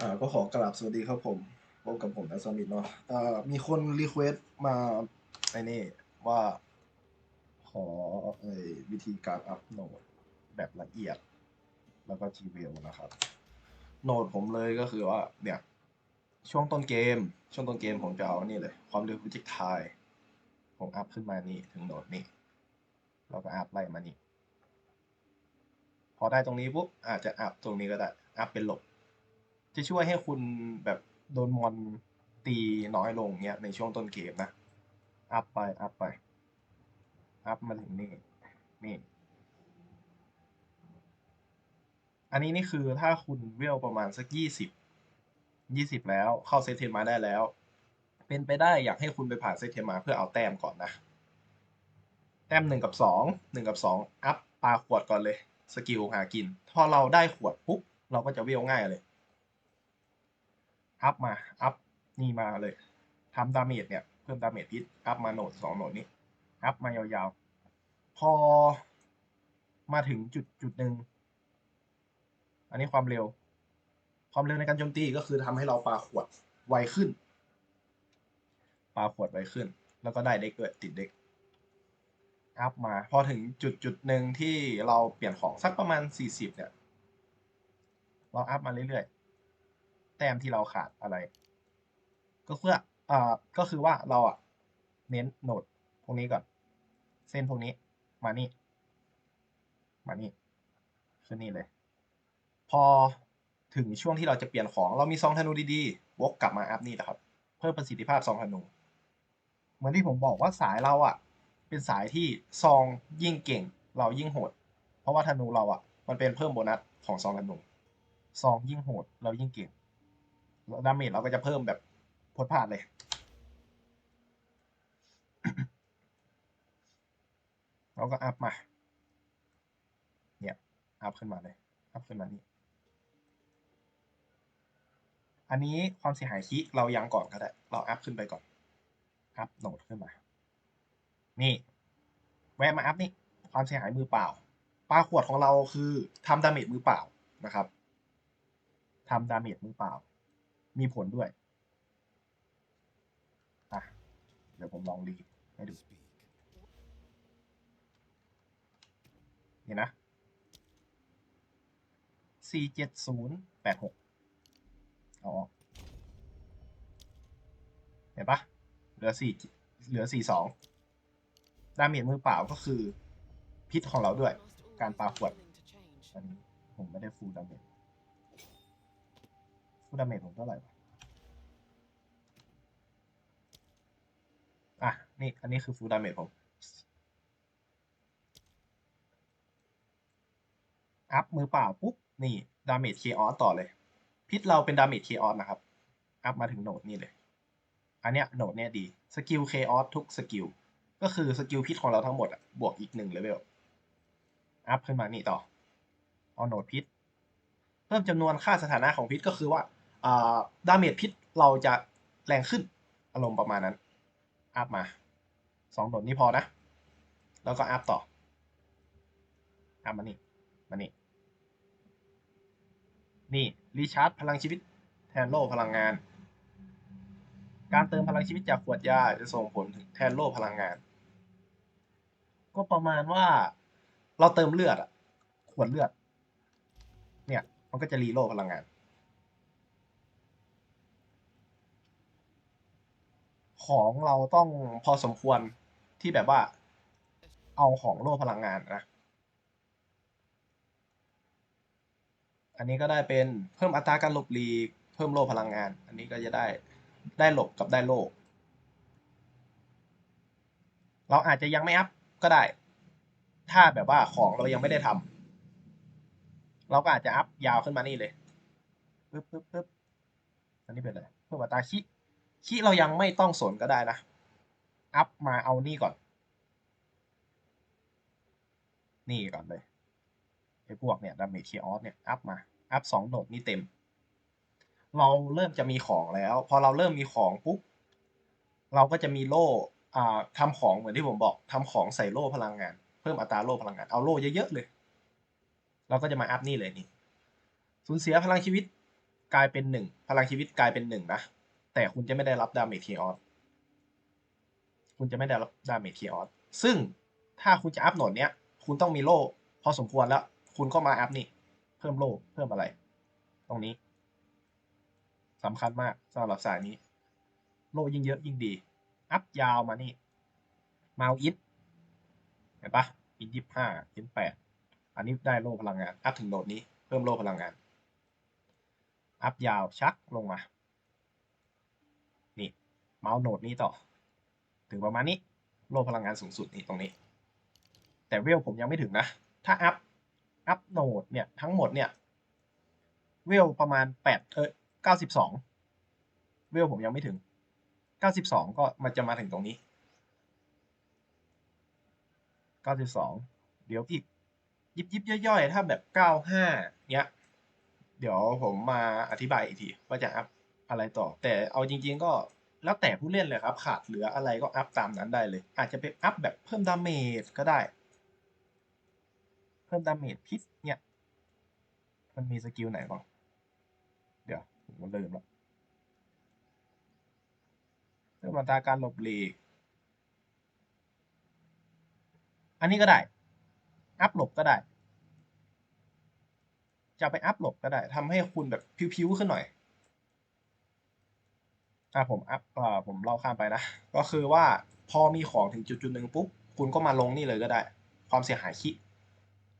อ่าก็ขอกราบสวัสดีครับผมพบกับผมแอสมิดเนาะอ่ามีคนรีเควสต์มาไอ้นี่ว่า ขอไอ้วิธีการอัพโหลดแบบละเอียด แล้วก็ GWL นะครับ โหนดผมเลยก็คือว่าเนี่ย ช่วงต้นเกม ช่วงต้นเกมผมจะเอานี่เลย ความเร็วฟิจิกไทยผมอัพขึ้นมานี่ถึงโหนดนี่แล้วก็อัพไล่มานี่ พอได้ตรงนี้ปุ๊บอาจจะอัพตรงนี้ก็ได้ อัพเป็นหลบ จะช่วยให้คุณแบบโดนมอนตีน้อยลงเนี้ยในช่วงต้นเกมนะ อัพไป อัพไป อัพมาถึงนี่ นี่ อันนี้นี่คือถ้าคุณเวลประมาณสักยี่สิบ ยี่สิบแล้วเข้าเซตเทมมาได้แล้ว เป็นไปได้อยากให้คุณไปผ่านเซตเทมมาเพื่อเอาแต้มก่อนนะ แต้มหนึ่งกับสองหนึ่งกับสองอัพปลาขวดก่อนเลย สกิลหากิน พอเราได้ขวดปุ๊บเราก็จะเวลง่ายเลย อัพมา อัพนี่มาเลยทำดาเมจเนี่ย เพิ่มดาเมจพิษ อัพมาโหนดสองโหนดนี้ อัพมายาวๆ พอมาถึงจุดจุดหนึ่ง อันนี้ความเร็ว ความเร็วในการโจมตีก็คือทำให้เราปาขวดไวขึ้น ปาขวดไวขึ้น แล้วก็ได้เด็กด้วยติดเด็ก อัพมา พอถึงจุดจุดหนึ่งที่เราเปลี่ยนของสักประมาณสี่สิบเนี่ย เราอัพมาเรื่อยๆ แต้มที่เราขาดอะไร ก็เพื่ออ่าก็คือว่าเราอะเน้นโหนดพวกนี้ก่อน เส้นพวกนี้มานี่ มานี่ขึ้นนี่เลย พอถึงช่วงที่เราจะเปลี่ยนของเรามีซองธนูดีๆวกกลับมาอัพนี่แหละครับ เพิ่มประสิทธิภาพซองธนู เหมือนที่ผมบอกว่าสายเราอะ เป็นสายที่ซองยิ่งเก่ง เรายิ่งโหด เพราะว่าธนูเราอะ มันเป็นเพิ่มโบนัสของซองธนูซองยิ่งโหด เรายิ่งเก่ง ดาเมจเราก็จะเพิ่มแบบพดพลาดเลย เราก็อัพมา เนี่ย อัพขึ้นมาเลย อัพขึ้นมานี่ อันนี้ความเสียหายคิเรายังก่อนก็ได้ เราอัพขึ้นไปก่อน อัพโหนดขึ้นมา นี่ แวะมาอัพนี่ ความเสียหายมือเปล่า ปลาขวดของเราคือทำดาเมจมือเปล่านะครับทำดาเมจมือเปล่า มีผลด้วยอะเดี๋ยวผมลองรีให้ดูนี่นะสี่เจ็ดศูนย์แปดหกเอาออก เห็นปะเหลือสี่เหลือสี่สองดาเมจมือเปล่าก็คือพิษของเราด้วย การปาขวด อันนี้ผมไม่ได้ฟูลดาเมจ ฟูดาเมจผมเท่าไหร่วะอะ นี่อันนี้คือฟูดาเมจผม อัพมือเปล่าปุ๊บ นี่ ดาเมจเคออสต่อเลย พิษเราเป็นดาเมจเคออสนะครับ อัพมาถึงโหนดนี่เลย อันเนี้ยโหนดเนี้ยดี สกิลเคออสทุกสกิล ก็คือสกิลพิษของเราทั้งหมดอะบวกอีกหนึ่งเลเวล อัพขึ้นมานี่ต่อ เอาโหนดพิษ เพิ่มจำนวนค่าสถานะของพิษก็คือว่า ดาเมจพิษเราจะแรงขึ้นอารมณ์ประมาณนั้น อัพมาสองโหนดนี้พอนะ แล้วก็อัพต่อ อัพมานี่ มานี่ นี่ รีชาร์จพลังชีวิต แทนโล่พลังงาน การเติมพลังชีวิตจากขวดยาจะส่งผลถึงแทนโล่พลังงาน ก็ประมาณว่าเราเติมเลือดอะขวดเลือด เนี่ย มันก็จะรีโล่พลังงาน ของเราต้องพอสมควรที่แบบว่า เอาของโล่พลังงานนะ อันนี้ก็ได้เป็นเพิ่มอัตราการหลบหลีก เพิ่มโล่พลังงาน อันนี้ก็จะได้ได้หลบกับได้โล่เราอาจจะยังไม่อัพก็ได้ ถ้าแบบว่าของเรายังไม่ได้ทำเราก็อาจจะอัพยาวขึ้นมานี่เลยปึ๊บปึ๊บปึ๊บอันนี้เป็นอะไรเพิ่มอัตราคิ คิเรายังไม่ต้องสนก็ได้นะ อัพมาเอานี่ก่อน นี่ก่อนเลยไอ้พวกเนี่ยดาเมจเคออสเนี่ย อัพมา อัพสองโหนดนี่เต็ม เราเริ่มจะมีของแล้ว พอเราเริ่มมีของปุ๊บ เราก็จะมีโล่ทำของเหมือนที่ผมบอกทำของใส่โล่พลังงาน เพิ่มอัตราโล่พลังงาน เอาโล่เยอะๆเลย เราก็จะมาอัพนี่เลยนี่ สูญเสียพลังชีวิตกลายเป็นหนึ่ง พลังชีวิตกลายเป็นหนึ่งนะ แต่คุณจะไม่ได้รับดาเมจเคออสคุณจะไม่ได้รับดาเมจเคออสซึ่งถ้าคุณจะอัพโหนดเนี้ย คุณต้องมีโล่พอสมควรแล้ว คุณก็มาอัพนี่ เพิ่มโล่เพิ่มอะไร ตรงนี้สำคัญมากสำหรับสายนี้ โล่ยิ่งเยอะยิ่งดี อัพยาวมานี่มาเอาอินเห็นปะอินยี่ห้าอินแปดอันนี้ได้โล่พลังงาน อัพถึงโหนดนี้ เพิ่มโล่พลังงาน อัพยาวชักลงมา เมาส์โหนดนี้ต่อ ถึงประมาณนี้โล่พลังงานสูงสุดนี่ตรงนี้ แต่เวลผมยังไม่ถึงนะ ถ้าอัพอัพโหนดเนี่ยทั้งหมดเนี่ยเวลประมาณแปดเออเก้าสิบสองเวลผมยังไม่ถึงเก้าสิบสองก็มันจะมาถึงตรงนี้เก้าสิบสองเดี๋ยวอีกยิบยิบย่อยๆ ถ้าแบบเก้าห้าเนี้ย เดี๋ยวผมมาอธิบายอีกที ว่าจะอัพอะไรต่อ แต่เอาจริง ๆ ก็ แล้วแต่ผู้เล่นเลยครับ ขาดเหลืออะไรก็อัพตามนั้นได้เลย อาจจะเป็นอัพแบบเพิ่มดาเมจก็ได้ เพิ่มดาเมจพิษเนี่ย มันมีสกิลไหนบ้างเดี๋ยวผมก็ลืมแล้วเพิ่มอัตราการหลบหลีก อันนี้ก็ได้ อัพหลบก็ได้ จะไปอัพหลบก็ได้ทำให้คุณแบบพิ้วๆขึ้นหน่อย อะผมอัพอ่าผมเล่าข้ามไปนะ ก็คือว่าพอมีของถึงจุดจุดหนึ่งปุ๊บ คุณก็มาลงนี่เลยก็ได้ ความเสียหายคิ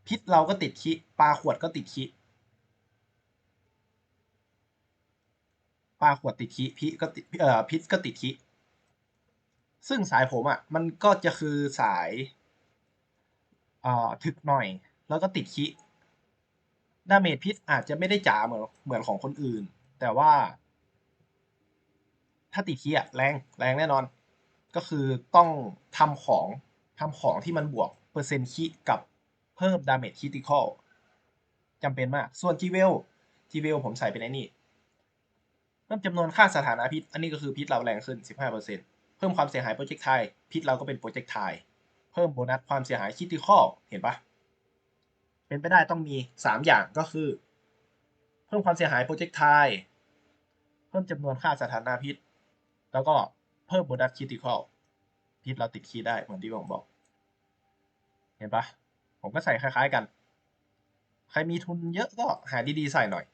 พิษเราก็ติดคิปลาขวดก็ติดคิปลาขวดติดคิพิษก็ติดเอ่อพิษก็ติดคิซึ่งสายผมอะมันก็จะคือสายอ่าถึกหน่อย แล้วก็ติดคิดาเมจพิษอาจจะไม่ได้จ๋าเหมือนเหมือนของคนอื่น แต่ว่า ถ้าติดคีย์อะแรงแรงแน่นอน ก็คือต้องทำของทำของที่มันบวกเปอร์เซ็นต์คีกับเพิ่มดาเมจคิติคอลจำเป็นมาก ส่วนจีเวลจีเวลผมใส่เป็นไอ้นี่เพิ่มจำนวนค่าสถานะพิษ อันนี้ก็คือพิษเราแรงขึ้น 15%เพิ่มความเสียหายโปรเจกต์ไทยพิษเราก็เป็นโปรเจกต์ไทยเพิ่มโบนัสความเสียหายคิติคอลเห็นปะเป็นไปได้ต้องมี 3 อย่างก็คือ เพิ่มความเสียหายโปรเจกต์ไทยเพิ่มจำนวนค่าสถานะพิษ แล้วก็เพิ่มโบนัสคิติคอลพิษเราติดคีย์ได้เหมือนที่ผมบอก เห็นปะผมก็ใส่คล้ายๆกัน ใครมีทุนเยอะก็หาดีๆใส่หน่อย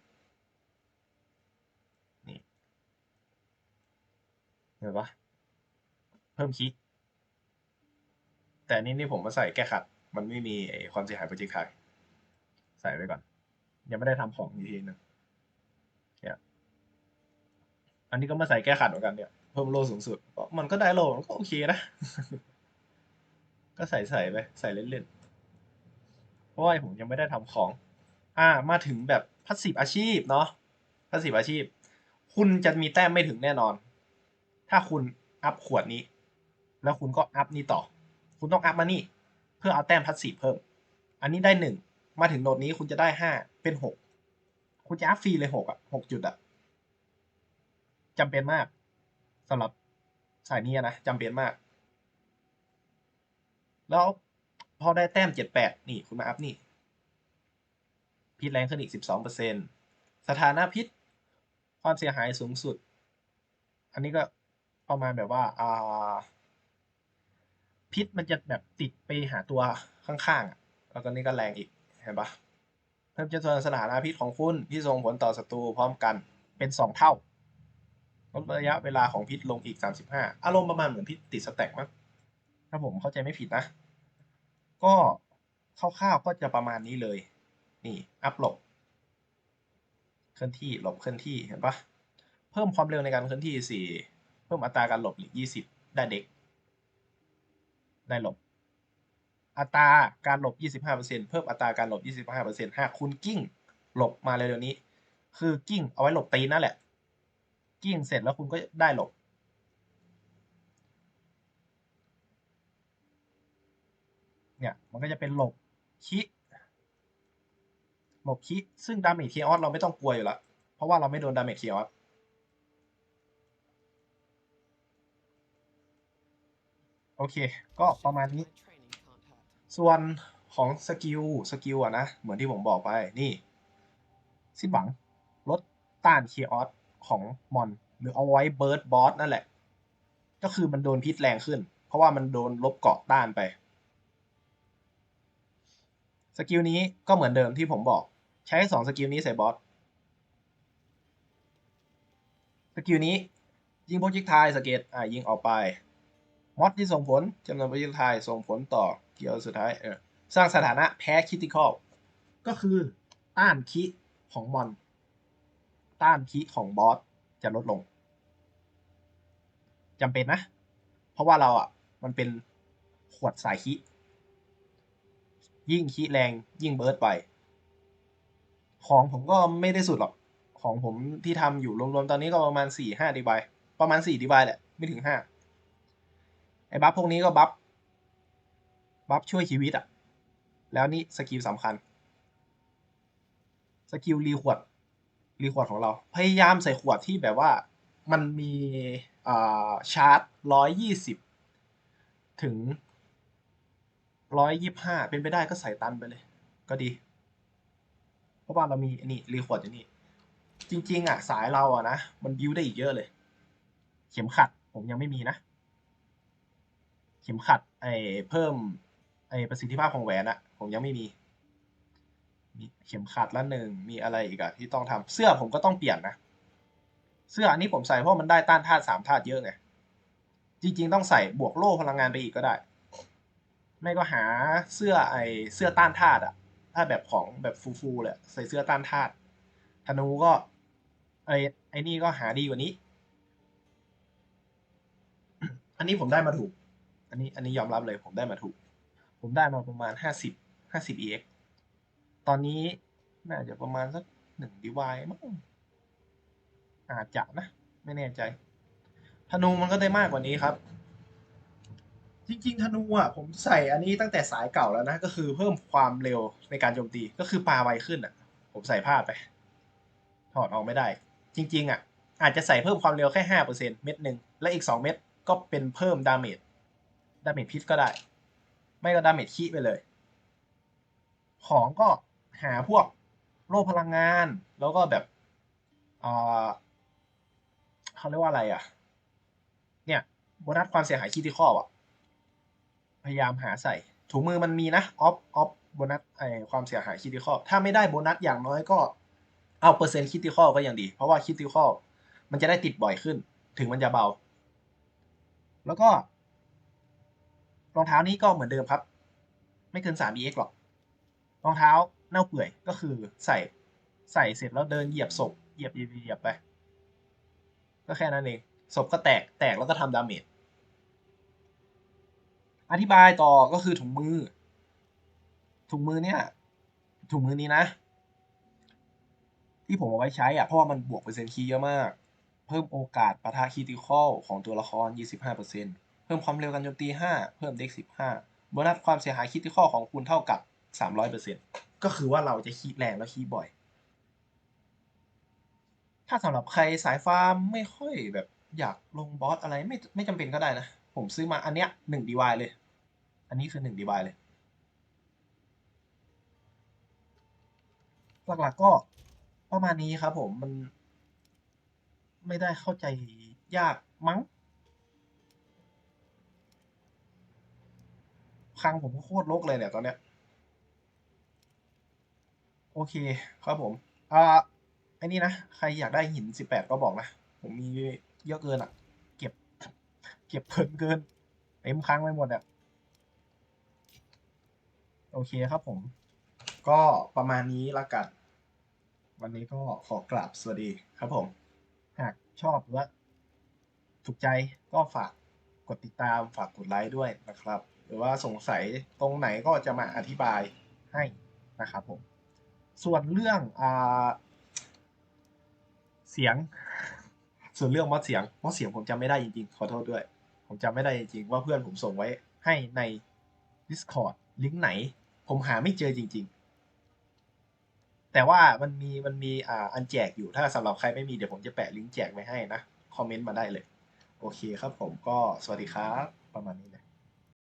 นี่ เห็นปะเพิ่มคีย์แต่นี่นี่ผมมาใส่แก้ขัด มันไม่มีความเสียหายโปรเจกต์ไทใส่ไว้ก่อน ยังไม่ได้ทำของอีกทีนึงเนี่ยอันนี้ก็มาใส่แก้ขัดเหมือนกันเนี่ย เพิ่มโลสูงสุด มันก็ได้โลมันก็โอเคนะ ก็ใส่ใส่ไป ใส่เล่นๆ เพราะว่าผมยังไม่ได้ทำของ อ่า มาถึงแบบพัสซีอาชีพเนาะพัสซีอาชีพ คุณจะมีแต้มไม่ถึงแน่นอน ถ้าคุณอัพขวดนี้ แล้วคุณก็อัพนี่ต่อ คุณต้องอัพมานี่ เพื่อเอาแต้มพัสซีเพิ่ม อันนี้ได้หนึ่ง มาถึงโหนดนี้คุณจะได้ห้า เป็นหก คุณจะอัพฟรีเลยหกอะหกจุดอะจำเป็นมาก สำหรับสายนี้นะจำเป็นมาก แล้วพอได้แต้มเจ็ดแปดนี่คุณมาอัพนี่ พิษแรงขึ้นอีกสิบสองเปอร์เซ็นสถานะพิษ ความเสียหายสูงสุด อันนี้ก็ประมาณแบบว่าอ่าพิษมันจะแบบติดไปหาตัวข้างๆ แล้วก็นี่ก็แรงอีก เห็นปะเพิ่มจำนวนสถานะพิษของคุณที่ส่งผลต่อศัตรูพร้อมกันเป็นสองเท่า ลดระยะเวลาของพิษลงอีก 35 อารมณ์ประมาณเหมือนพิษติดสแต็กมั้งถ้าผมเข้าใจไม่ผิดนะ ก็คร่าวๆก็จะประมาณนี้เลย นี่ อัพหลบ เคลื่อนที่หลบเคลื่อนที่เห็นปะเพิ่มความเร็วในการเคลื่อนที่ 4 เพิ่มอัตราการหลบอีก20 ได้เด็ก ได้หลบ อัตราการหลบ 25%เพิ่มอัตราการหลบ 25%หากคุณกิ้ง หลบมาเร็วๆนี้ คือกิ้งเอาไว้หลบตีนนั่นแหละ กิ้งเสร็จแล้วคุณก็ได้หลบ เนี่ยมันก็จะเป็นหลบคิหลบคิซึ่งดาเมจเคออสเราไม่ต้องกลัวอยู่แล้ว เพราะว่าเราไม่โดนดาเมจเคออสโอเค ก็ประมาณนี้ ส่วนของสกิล สกิลอะนะ เหมือนที่ผมบอกไป นี่ สิ้นหวัง ลดต้านเคออส ของมอน หรือเอาไว้เบิร์ดบอสนั่นแหละ ก็คือมันโดนพิษแรงขึ้น เพราะว่ามันโดนลบเกาะต้านไป สกิลนี้ก็เหมือนเดิมที่ผมบอก ใช้สองสกิลนี้ใส่บอส สกิลนี้ยิงโปรเจกไทายสเกตอ่ายิงออกไปมอดที่ส่งผลจำนวนโปรเจกไทายส่งผลต่อเกียวสุดท้ายเออสร้างสถานะแพ้คิติคอลก็คือต้านคิของมอน ต้านคิของบอสจะลดลงจำเป็นนะ เพราะว่าเราอะมันเป็นขวดสายคิยิ่งคิแรงยิ่งเบิร์ดไป ของผมก็ไม่ได้สุดหรอก ของผมที่ทำอยู่รวมๆตอนนี้ก็ประมาณสี่ห้าดีบายประมาณสี่ดีบายแหละ ไม่ถึงห้าไอ้บัฟพวกนี้ก็บัฟบัฟช่วยชีวิตอะแล้วนี่สกิลสำคัญ สกิลรีขวด รีขวดของเรา พยายามใส่ขวดที่แบบว่ามันมีชาร์จร้อยยี่สิบถึงร้อยยี่ห้าเป็นไปได้ก็ใส่ตันไปเลย ก็ดี เพราะว่าเรามีนี่รีขวดอยู่นี่จริง ๆ อะ สายเราอะนะ มันบิวได้อีกเยอะเลย เข็มขัด ผมยังไม่มีนะ เข็มขัด ไอ้เพิ่ม ไอ้ประสิทธิภาพของแหวนอะผมยังไม่มี มีเข็มขัดละหนึ่งมีอะไรอีกอะที่ต้องทำเสื้อผมก็ต้องเปลี่ยนนะ เสื้ออันนี้ผมใส่เพราะมันได้ต้านธาตุสามธาตุเยอะไงจริงๆต้องใส่บวกโล่พลังงานไปอีกก็ได้ ไม่ก็หาเสื้อไอเสื้อต้านธาตุอะถ้าแบบของแบบฟูๆเลยใส่เสื้อต้านธาตุธนูก็ไอไอนี่ก็หาดีกว่านี้ อันนี้ผมได้มาถูก อันนี้อันนี้ยอมรับเลยผมได้มาถูก ผมได้มาประมาณห้าสิบห้าสิบ ex ตอนนี้น่าจะประมาณสักหนึ่งดีวายมั้งอาจจะนะ ไม่แน่ใจ ธนูมันก็ได้มากกว่านี้ครับ จริงๆ ธนูอะผมใส่อันนี้ตั้งแต่สายเก่าแล้วนะ ก็คือเพิ่มความเร็วในการโจมตีก็คือปาไวขึ้นอะ ผมใส่พลาดไป ถอดออกไม่ได้ จริง ๆ อะ อาจจะใส่เพิ่มความเร็วแค่ห้าเปอร์เซ็นเม็ดหนึ่งและอีกสองเม็ดก็เป็นเพิ่มดาเมจดาเมจพิษก็ได้ ไม่ก็ดาเมจขี้ไปเลย ของก็ หาพวกโล่พลังงาน แล้วก็แบบเขาเรียกว่าอะไรอะ เนี่ยโบนัสความเสียหายคีติคออะ พยายามหาใส่ ถุงมือมันมีนะออฟออฟโบนัสไอความเสียหายคีติคอถ้าไม่ได้โบนัสอย่างน้อยก็เอาเปอร์เซ็นต์คีติคอก็ยังดี เพราะว่าคีติคอมันจะได้ติดบ่อยขึ้น ถึงมันจะเบา แล้วก็รองเท้านี้ก็เหมือนเดิมครับ ไม่เกิน 3 ex หรอก รองเท้า เน่าเปื่อยก็คือใส่ใส่เสร็จแล้วเดินเหยียบศพเหยียบเหยียบเหยียบไป ก็แค่นั้นเองศพก็แตกแตกแล้วก็ทำดาเมจอธิบายต่อก็คือถุงมือ ถุงมือเนี่ย ถุงมือนี้นะ ที่ผมเอาไว้ใช้อะเพราะว่ามันบวกเปอร์เซ็นต์คีย์เยอะมาก เพิ่มโอกาสปะทะคีติคอลของตัวละคร 25%เพิ่มความเร็วการโจมตี 5 เพิ่มเด็ก15โบนัสความเสียหายคีติคอลของคุณเท่ากับ 300%ก็คือว่าเราจะคีแรงแล้วคีบ่อย ถ้าสำหรับใครสายฟาร์มไม่ค่อยแบบอยากลงบอสอะไรไม่ไม่จำเป็นก็ได้นะ ผมซื้อมาอันเนี้ยหนึ่งดีวายเลย อันนี้คือหนึ่งดีวายเลย หลักๆก็ประมาณนี้ครับผมมัน ไม่ได้เข้าใจยากมั้งคลังผมก็โคตรรกเลยเนี่ยตอนเนี้ย โอเคครับผม อ่าไอ้นี่นะ ใครอยากได้หินสิบแปดก็บอกนะ ผมมีเยอะเกินอะ เก็บ เก็บเพลินเกินเต็มครั้งไปหมดอะ โอเคครับผม ก็ประมาณนี้ละกัน วันนี้ก็ขอกราบสวัสดีครับผม หากชอบหรือว่าถูกใจก็ฝากกดติดตามฝากกดไลค์ด้วยนะครับ หรือว่าสงสัยตรงไหนก็จะมาอธิบายให้นะครับผม ส่วนเรื่องอ่าเสียง ส่วนเรื่องมอดเสียงมอดเสียงผมจำไม่ได้จริงๆ ขอโทษด้วย ผมจำไม่ได้จริงๆว่าเพื่อนผมส่งไว้ให้ใน Discord ลิงก์ไหน ผมหาไม่เจอจริง ๆ แต่ว่ามันมีมันมีอ่าอันแจกอยู่ถ้าสำหรับใครไม่มีเดี๋ยวผมจะแปะลิงก์แจกไว้ให้นะ คอมเมนต์มาได้เลย โอเคครับผมก็สวัสดีครับ ประมาณนี้เลย